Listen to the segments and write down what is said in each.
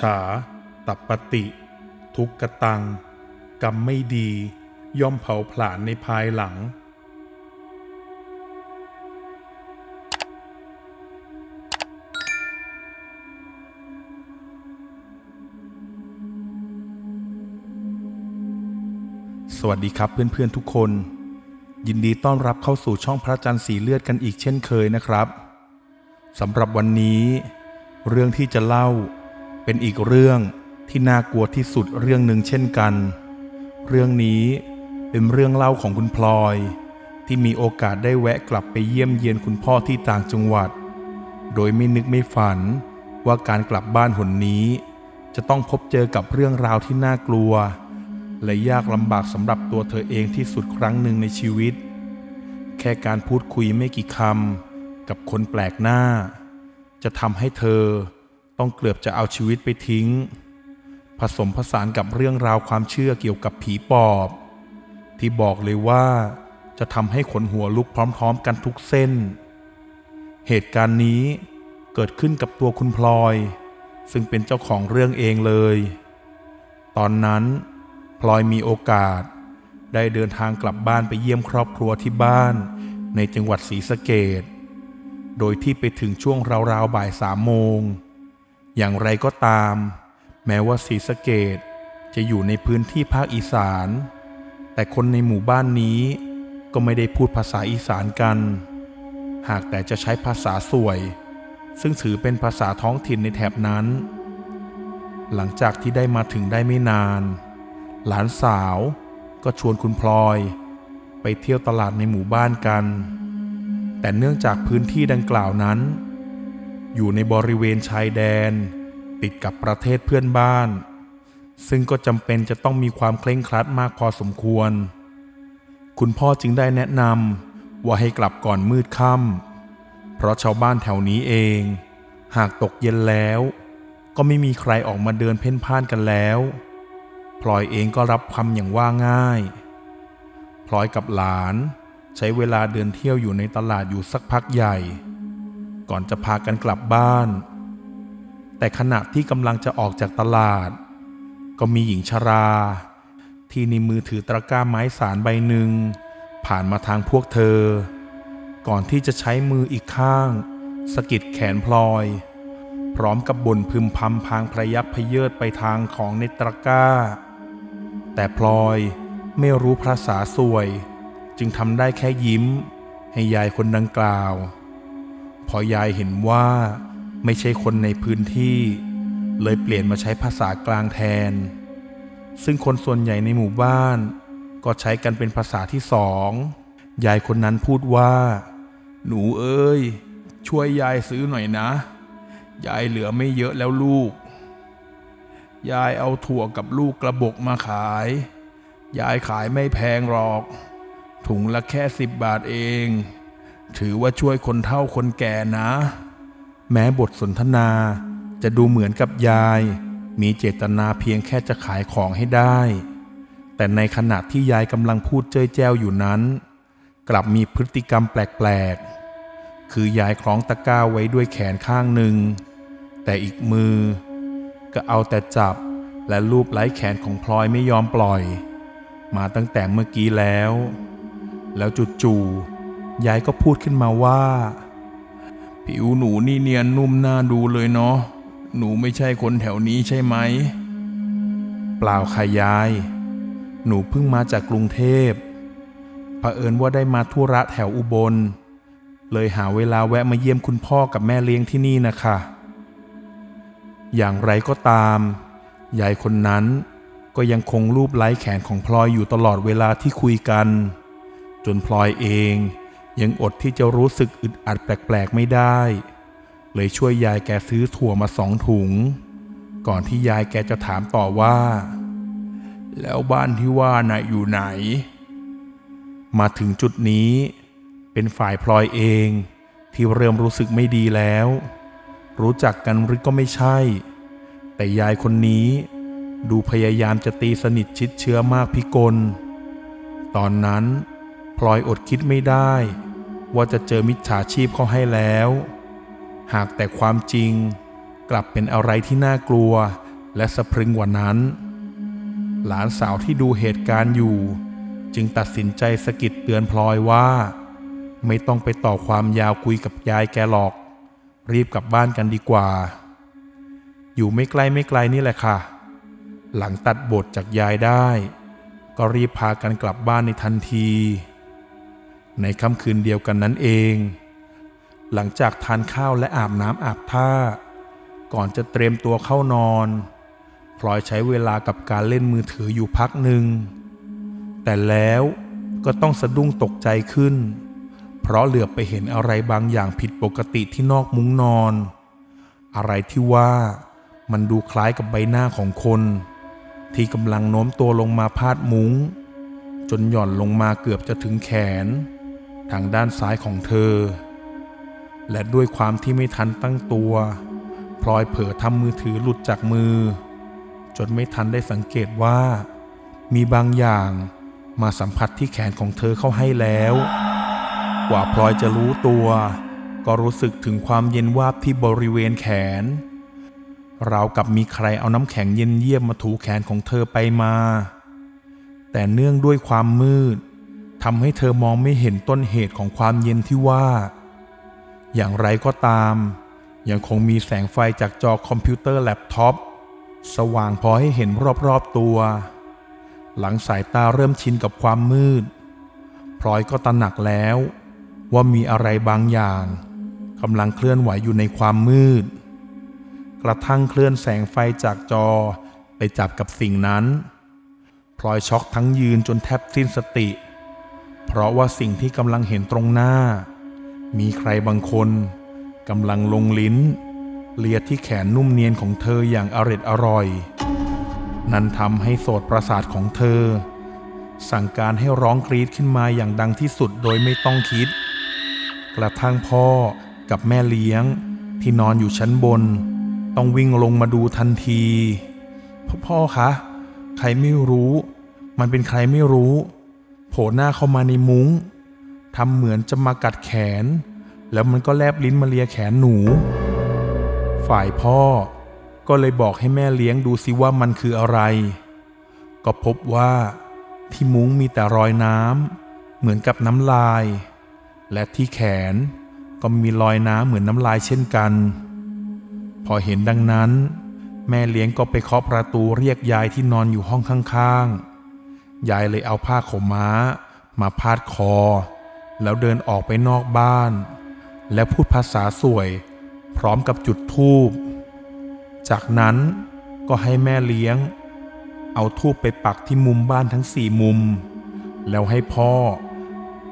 ฉา ตัปปติ ทุกกตัง กรรมไม่ดี ย่อมเผาผลาญในภายหลัง สวัสดีครับเพื่อนๆทุกคน ยินดีต้อนรับเข้าสู่ช่องพระจันทร์สีเลือดกันอีกเช่นเคยนะครับสำหรับวันนี้ เรื่องที่จะเล่า เป็นอีกเรื่องที่น่ากลัวที่สุดเรื่องหนึ่งเช่นกัน เรื่องนี้เป็นเรื่องเล่าของคุณพลอย ที่มีโอกาสได้แวะกลับไปเยี่ยมเยียนคุณพ่อที่ต่างจังหวัด โดยไม่นึกไม่ฝันว่าการกลับบ้านหนนี้ จะต้องพบเจอกับเรื่องราวที่น่ากลัว และยากลำบากสำหรับตัวเธอเองที่สุดครั้งหนึ่งในชีวิต แค่การพูดคุยไม่กี่คำกับคนแปลกหน้า จะทำให้เธอ ต้องเกือบจะเอาชีวิตไปทิ้ง ผสมผสานกับเรื่องราวความเชื่อเกี่ยวกับผีปอบ ที่บอกเลยว่าจะทำให้ขนหัวลุกพร้อมๆ กันทุกเส้น เหตุการณ์นี้เกิดขึ้นกับตัวคุณพลอย ซึ่งเป็นเจ้าของเรื่องเองเลย ตอนนั้นพลอยมีโอกาส ได้เดินทางกลับบ้านไปเยี่ยมครอบครัวที่บ้านในจังหวัดศรีสะเกดโดยที่ไปถึงช่วงราวๆบ่ายสามโมง อย่างไรก็ตาม แม้ว่าศรีสะเกดจะอยู่ในพื้นที่ภาคอีสาน แต่คนในหมู่บ้านนี้ก็ไม่ได้พูดภาษาอีสานกัน หากแต่จะใช้ภาษาสวย ซึ่งถือเป็นภาษาท้องถิ่นในแถบนั้น หลังจากที่ได้มาถึงได้ไม่นาน หลานสาวก็ชวนคุณพลอย ไปเที่ยวตลาดในหมู่บ้านกัน แต่เนื่องจากพื้นที่ดังกล่าวนั้น อยู่ในบริเวณชายแดน ติดกับประเทศเพื่อนบ้าน ซึ่งก็จำเป็นจะต้องมีความเคร่งครัดมากพอสมควร คุณพ่อจึงได้แนะนำว่าให้กลับก่อนมืดค่ำเพราะชาวบ้านแถวนี้เอง หากตกเย็นแล้ว ก็ไม่มีใครออกมาเดินเพ่นพ่านกันแล้วพลอยเองก็รับคำอย่างว่าง่ายพลอยกับหลานใช้เวลาเดินเที่ยวอยู่ในตลาดอยู่สักพักใหญ่ ก่อนจะพากันกลับบ้าน แต่ขณะที่กำลังจะออกจากตลาด ก็มีหญิงชรา ที่ในมือถือตะกร้าไม้สารใบหนึ่ง ผ่านมาทางพวกเธอ ก่อนที่จะใช้มืออีกข้างสะกิดแขนพลอย พร้อมกับบ่นพึมพำพางพระยักพเยิดไปทางของในตะกร้า แต่พลอยไม่รู้ภาษาสวย จึงทำได้แค่ยิ้ม ให้ยายคนดังกล่าว พอยายเห็นว่าไม่ใช่คนในพื้นที่ เลยเปลี่ยนมาใช้ภาษากลางแทน ซึ่งคนส่วนใหญ่ในหมู่บ้าน ก็ใช้กันเป็นภาษาที่สอง ยายคนนั้นพูดว่า หนูเอ้ย ช่วยยายซื้อหน่อยนะ ยายเหลือไม่เยอะแล้วลูก ยายเอาถั่วกับลูกกระบอกมาขาย ยายขายไม่แพงหรอก ถุงละแค่สิบบาทเอง ถือว่าช่วยคนเฒ่าคนแก่นะ แม้บทสนทนาจะดูเหมือนกับยาย มีเจตนาเพียงแค่จะขายของให้ได้ แต่ในขณะที่ยายกำลังพูดเจ้ยแจ้วอยู่นั้น กลับมีพฤติกรรมแปลกๆ คือยายคล้องตะกร้าไว้ด้วยแขนข้างหนึ่ง แต่อีกมือ ก็เอาแต่จับและลูบไล้แขนของพลอยไม่ยอมปล่อย มาตั้งแต่เมื่อกี้แล้ว แล้วจู่ๆ ยายก็พูดขึ้นมาว่า ผิวหนูนี่เนียนนุ่มน่าดูเลยเนาะหนูไม่ใช่คนแถวนี้ใช่ไหม เปล่าค่ะยาย หนูเพิ่งมาจากกรุงเทพเผอิญว่าได้มาธุระแถวอุบล เลยหาเวลาแวะมาเยี่ยมคุณพ่อกับแม่เลี้ยงที่นี่นะคะ อย่างไรก็ตาม ยายคนนั้นก็ยังคงรูปไล้แขนของพลอยอยู่ตลอดเวลาที่คุยกัน จนพลอยเอง ยังอดที่จะรู้สึกอึดอัดแปลกๆไม่ได้ เลยช่วยยายแกซื้อถั่วมาสองถุง ก่อนที่ยายแกจะถามต่อว่า แล้วบ้านที่ว่าน่ะอยู่ไหน มาถึงจุดนี้ เป็นฝ่ายพลอยเองที่เริ่มรู้สึกไม่ดีแล้ว รู้จักกันหรือก็ไม่ใช่ แต่ยายคนนี้ ดูพยายามจะตีสนิทชิดเชื้อมากพิกล ตอนนั้น พลอยอดคิดไม่ได้ ว่าจะเจอมิจฉาชีพเขาให้แล้ว หากแต่ความจริงกลับเป็นอะไรที่น่ากลัวและสะพรึงกว่านั้น หลานสาวที่ดูเหตุการณ์อยู่ จึงตัดสินใจสะกิดเตือนพลอยว่า ไม่ต้องไปต่อความยาวคุยกับยายแกหรอก รีบกลับบ้านกันดีกว่า อยู่ไม่ไกลไม่ไกลนี่แหละค่ะ หลังตัดบทจากยายได้ ก็รีบพากันกลับบ้านในทันที ในค่ำคืนเดียวกันนั้นเอง หลังจากทานข้าวและอาบน้ำอาบท่า ก่อนจะเตรียมตัวเข้านอน พลอยใช้เวลากับการเล่นมือถืออยู่พักหนึ่ง แต่แล้วก็ต้องสะดุ้งตกใจขึ้น เพราะเหลือบไปเห็นอะไรบางอย่างผิดปกติที่นอกมุ้งนอน อะไรที่ว่ามันดูคล้ายกับใบหน้าของคน ที่กำลังโน้มตัวลงมาพาดมุง้ง จนหย่อนลงมาเกือบจะถึงแขน ทางด้านซ้ายของเธอ และด้วยความที่ไม่ทันตั้งตัวพลอยเผลอทำมือถือหลุดจากมือ จนไม่ทันได้สังเกตว่า มีบางอย่างมาสัมผัสที่แขนของเธอเข้าให้แล้ว กว่าพลอยจะรู้ตัว ก็รู้สึกถึงความเย็นวาบที่บริเวณแขน ราวกับมีใครเอาน้ำแข็งเย็นเยียบมาถูแขนของเธอไปมา แต่เนื่องด้วยความมืด ทำให้เธอมองไม่เห็นต้นเหตุของความเย็นที่ว่า อย่างไรก็ตาม ยังคงมีแสงไฟจากจอคอมพิวเตอร์แล็ปท็อปสว่างพอให้เห็นรอบๆตัว หลังสายตาเริ่มชินกับความมืด พลอยก็ตระหนักแล้วว่ามีอะไรบางอย่างกำลังเคลื่อนไหวอยู่ในความมืด กระทั่งเคลื่อนแสงไฟจากจอไปจับกับสิ่งนั้น พลอยช็อกทั้งยืนจนแทบสิ้นสติเพราะว่าสิ่งที่กำลังเห็นตรงหน้า มีใครบางคนกำลังลงลิ้น เลียที่แขนนุ่มเนียนของเธออย่างอร็ดอร่อย นั่นทำให้โสตประสาทของเธอ สั่งการให้ร้องกรีดขึ้นมาอย่างดังที่สุดโดยไม่ต้องคิด กระทั่งพ่อกับแม่เลี้ยงที่นอนอยู่ชั้นบน ต้องวิ่งลงมาดูทันที พ่อพ่อคะ ใครไม่รู้ มันเป็นใครไม่รู้ โผล่หน้าเข้ามาในมุง้งทำเหมือนจะมากัดแขน แล้วมันก็แลบลิ้นมาเลียแขนหนู ฝ่ายพ่อก็เลยบอกให้แม่เลี้ยงดูซิว่ามันคืออะไร ก็พบว่าที่มุ้งมีแต่รอยน้ำเหมือนกับน้ำลาย และที่แขนก็มีรอยน้ำเหมือนน้ำลายเช่นกัน พอเห็นดังนั้น แม่เลี้ยงก็ไปเคาะประตูเรียกยายที่นอนอยู่ห้องข้างๆ ยายเลยเอาผ้าขาวม้า มาพาดคอ แล้วเดินออกไปนอกบ้าน และพูดภาษาสวย พร้อมกับจุดธูป จากนั้นก็ให้แม่เลี้ยง เอาทูบไปปักที่มุมบ้านทั้งสี่มุม แล้วให้พ่อ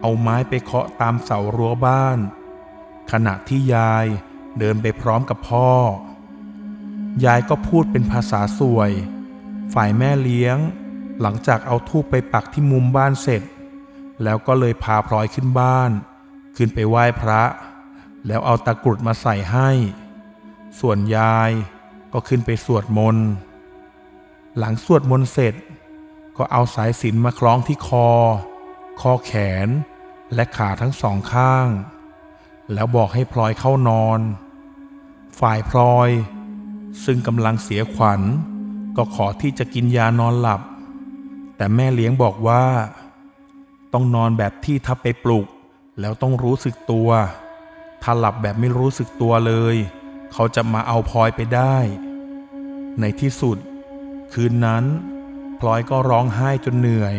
เอาไม้ไปเคาะตามเสารั้วบ้าน ขณะที่ยายเดินไปพร้อมกับพ่อ ยายก็พูดเป็นภาษาสวย ฝ่ายแม่เลี้ยง หลังจากเอาทูบไปปักที่มุมบ้านเสร็จ แล้วก็เลยพาพลอยขึ้นบ้าน ขึ้นไปไหว้พระ แล้วเอาตะกรุดมาใส่ให้ ส่วนยายก็ขึ้นไปสวดมนต์ หลังสวดมนต์เสร็จ ก็เอาสายสิญจนมาคล้องที่คอข้อแขน และขาทั้งสองข้าง แล้วบอกให้พลอยเข้านอน ฝ่ายพลอย ซึ่งกำลังเสียขวัญ ก็ขอที่จะกินยานอนหลับ แต่แม่เลี้ยงบอกว่า ต้องนอนแบบที่ถ้าไปปลุก แล้วต้องรู้สึกตัว ถ้าหลับแบบไม่รู้สึกตัวเลย เขาจะมาเอาพลอยไปได้ ในที่สุด คืนนั้น พลอยก็ร้องไห้จนเหนื่อย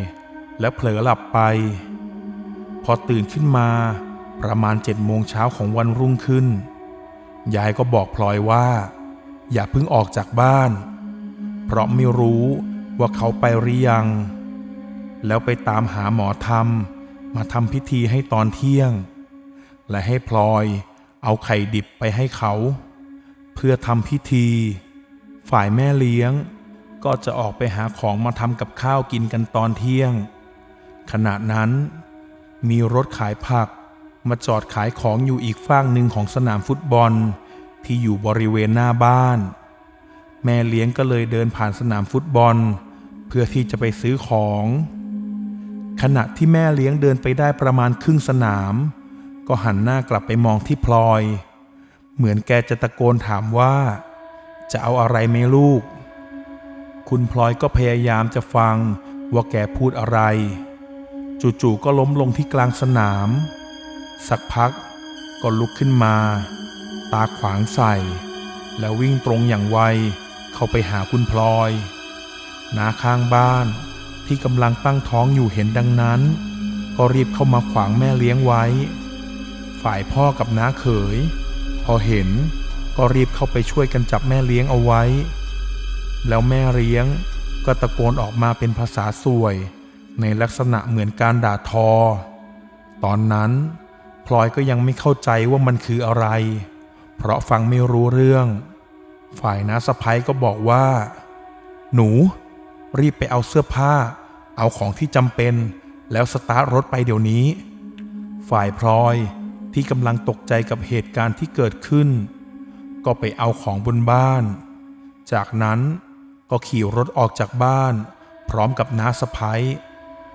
และเผลอหลับไป พอตื่นขึ้นมาประมาณเจ็ดโมงเช้าของวันรุ่งขึ้น ยายก็บอกพลอยว่า อย่าเพิ่งออกจากบ้าน เพราะไม่รู้ ว่าเขาไปหรือยัง แล้วไปตามหาหมอธรรม มาทำพิธีให้ตอนเที่ยง และให้พลอยเอาไข่ดิบไปให้เขา เพื่อทำพิธี ฝ่ายแม่เลี้ยง ก็จะออกไปหาของมาทำกับข้าวกินกันตอนเที่ยง ขณะนั้นมีรถขายผักมาจอดขายของอยู่อีกฝั่งหนึ่งของสนามฟุตบอลที่อยู่บริเวณหน้าบ้าน แม่เลี้ยงก็เลยเดินผ่านสนามฟุตบอล เพื่อที่จะไปซื้อของ ขณะที่แม่เลี้ยงเดินไปได้ประมาณครึ่งสนาม ก็หันหน้ากลับไปมองที่พลอย เหมือนแกจะตะโกนถามว่า จะเอาอะไรไหมลูก คุณพลอยก็พยายามจะฟังว่าแกพูดอะไร จู่ๆก็ล้มลงที่กลางสนาม สักพักก็ลุกขึ้นมา ตาขวางใส่ แล้ววิ่งตรงอย่างไวเข้าไปหาคุณพลอย นาข้างบ้านที่กำลังตั้งท้องอยู่เห็นดังนั้น ก็รีบเข้ามาขวางแม่เลี้ยงไว้ ฝ่ายพ่อกับน้าเขย พอเห็นก็รีบเข้าไปช่วยกันจับแม่เลี้ยงเอาไว้ แล้วแม่เลี้ยงก็ตะโกนออกมาเป็นภาษาสวย ในลักษณะเหมือนการด่าทอ ตอนนั้นพลอยก็ยังไม่เข้าใจว่ามันคืออะไร เพราะฟังไม่รู้เรื่อง ฝ่ายน้าสะพ้ยก็บอกว่า หนู รีบไปเอาเสื้อผ้า เอาของที่จำเป็น แล้วสตาร์ทรถไปเดี๋ยวนี้ ฝ่ายพลอยที่กำลังตกใจกับเหตุการณ์ที่เกิดขึ้น ก็ไปเอาของบนบ้าน จากนั้นก็ขี่รถออกจากบ้าน พร้อมกับน้าสะพ้ย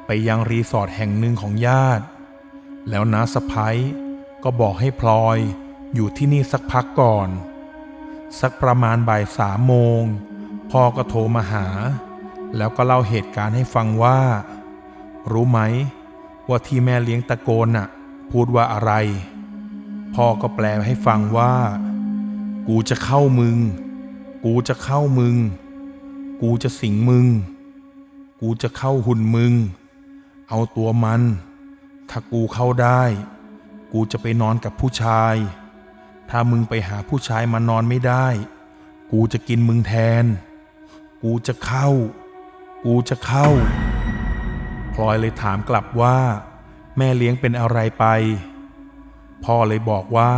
ไปยังรีสอร์ทแห่งหนึ่งของญาติ แล้วน้าสะพ้ยก็บอกให้พลอยอยู่ที่นี่สักพักก่อน สักประมาณบ่ายสามโมงพ่อก็โทรมาหา แล้วก็เล่าเหตุการณ์ให้ฟังว่า รู้ไหม ว่าที่แม่เลี้ยงตะโกนน่ะ พูดว่าอะไร พ่อก็แปลให้ฟังว่า กูจะเข้ามึง กูจะเข้ามึง กูจะสิงมึง กูจะเข้าหุ่นมึง เอาตัวมัน ถ้ากูเข้าได้ กูจะไปนอนกับผู้ชาย ถ้ามึงไปหาผู้ชายมานอนไม่ได้ กูจะกินมึงแทน กูจะเข้า กูจะเข้า พลอยเลยถามกลับว่า แม่เลี้ยงเป็นอะไรไปพ่อเลยบอกว่า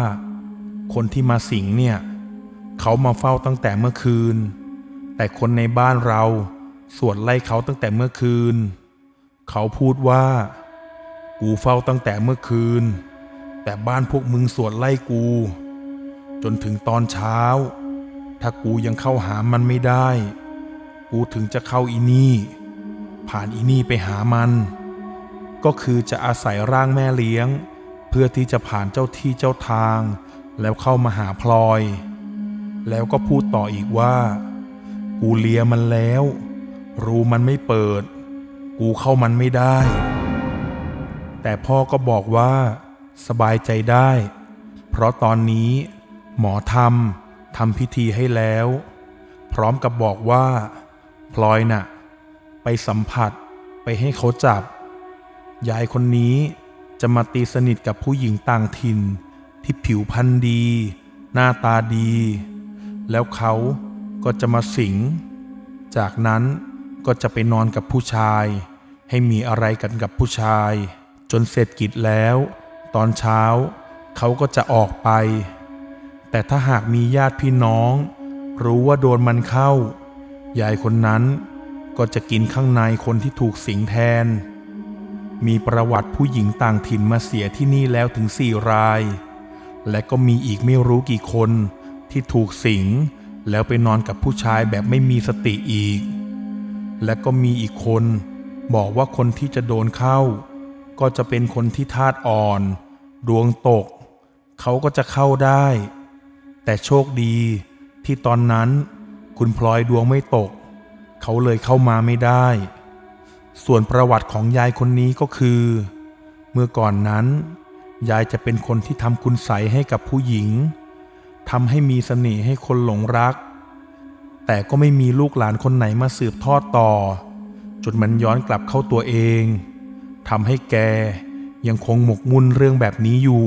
คนที่มาสิงเนี่ย เขามาเฝ้าตั้งแต่เมื่อคืน แต่คนในบ้านเราสวดไล่เขาตั้งแต่เมื่อคืน เขาพูดว่า กูเฝ้าตั้งแต่เมื่อคืน แต่บ้านพวกมึงสวดไล่กู จนถึงตอนเช้า ถ้ากูยังเข้าหามันไม่ได้ กูถึงจะเข้าอีนี่ ผ่านอีนี่ไปหามัน ก็คือจะอาศัยร่างแม่เลี้ยง เพื่อที่จะผ่านเจ้าที่เจ้าทาง แล้วเข้ามาหาพลอย แล้วก็พูดต่ออีกว่า กูเลียมันแล้ว รูมันไม่เปิด กูเข้ามันไม่ได้ แต่พ่อก็บอกว่า สบายใจได้ เพราะตอนนี้ หมอทำทำพิธีให้แล้ว พร้อมกับบอกว่า พลอยน่ะ ไปสัมผัสไปให้เขาจับ ยายคนนี้จะมาตีสนิทกับผู้หญิงต่างถิ่น ที่ผิวพรรณดี หน้าตาดี แล้วเขาก็จะมาสิง จากนั้นก็จะไปนอนกับผู้ชาย ให้มีอะไรกันกับผู้ชาย จนเสร็จกิจแล้ว ตอนเช้าเขาก็จะออกไป แต่ถ้าหากมีญาติพี่น้อง รู้ว่าโดนมันเข้า ยายคนนั้นก็จะกินข้างในคนที่ถูกสิงแทน มีประวัติผู้หญิงต่างถิ่นมาเสียที่นี่แล้วถึงสี่ราย และก็มีอีกไม่รู้กี่คนที่ถูกสิง แล้วไปนอนกับผู้ชายแบบไม่มีสติอีก และก็มีอีกคนบอกว่าคนที่จะโดนเข้า ก็จะเป็นคนที่ธาตุอ่อน ดวงตก เขาก็จะเข้าได้ แต่โชคดีที่ตอนนั้น คุณพลอยดวงไม่ตก เขาเลยเข้ามาไม่ได้ ส่วนประวัติของยายคนนี้ก็คือ เมื่อก่อนนั้น ยายจะเป็นคนที่ทำคุณใสยให้กับผู้หญิงทำให้มีเสน่ห์ให้คนหลงรัก แต่ก็ไม่มีลูกหลานคนไหนมาสืบทอดต่อ จนมันย้อนกลับเข้าตัวเองทำให้แกยังคงหมกมุ่นเรื่องแบบนี้อยู่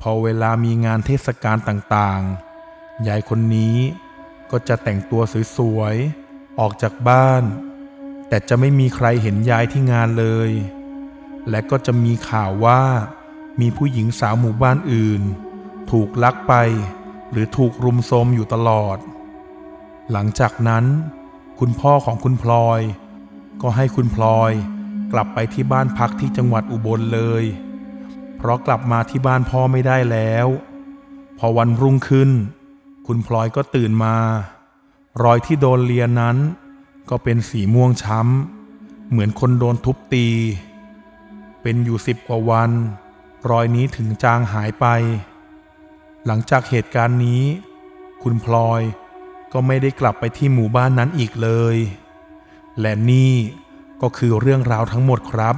พอเวลามีงานเทศกาลต่างๆ ยายคนนี้ ก็จะแต่งตัวสวยๆ ออกจากบ้าน แต่จะไม่มีใครเห็นยายที่งานเลย และก็จะมีข่าวว่า มีผู้หญิงสาวหมู่บ้านอื่น ถูกลักไป หรือถูกรุมโทรมอยู่ตลอด หลังจากนั้น คุณพ่อของคุณพลอย ก็ให้คุณพลอยกลับไปที่บ้านพักที่จังหวัดอุบลเลย เพราะกลับมาที่บ้านพ่อไม่ได้แล้ว พอวันรุ่งขึ้น คุณพลอยก็ตื่นมา รอยที่โดนเลียนั้น ก็เป็นสีม่วงช้ำ เหมือนคนโดนทุบตี เป็นอยู่สิบกว่าวัน รอยนี้ถึงจางหายไป หลังจากเหตุการณ์นี้ คุณพลอยก็ไม่ได้กลับไปที่หมู่บ้านนั้นอีกเลย และนี่ก็คือเรื่องราวทั้งหมดครับ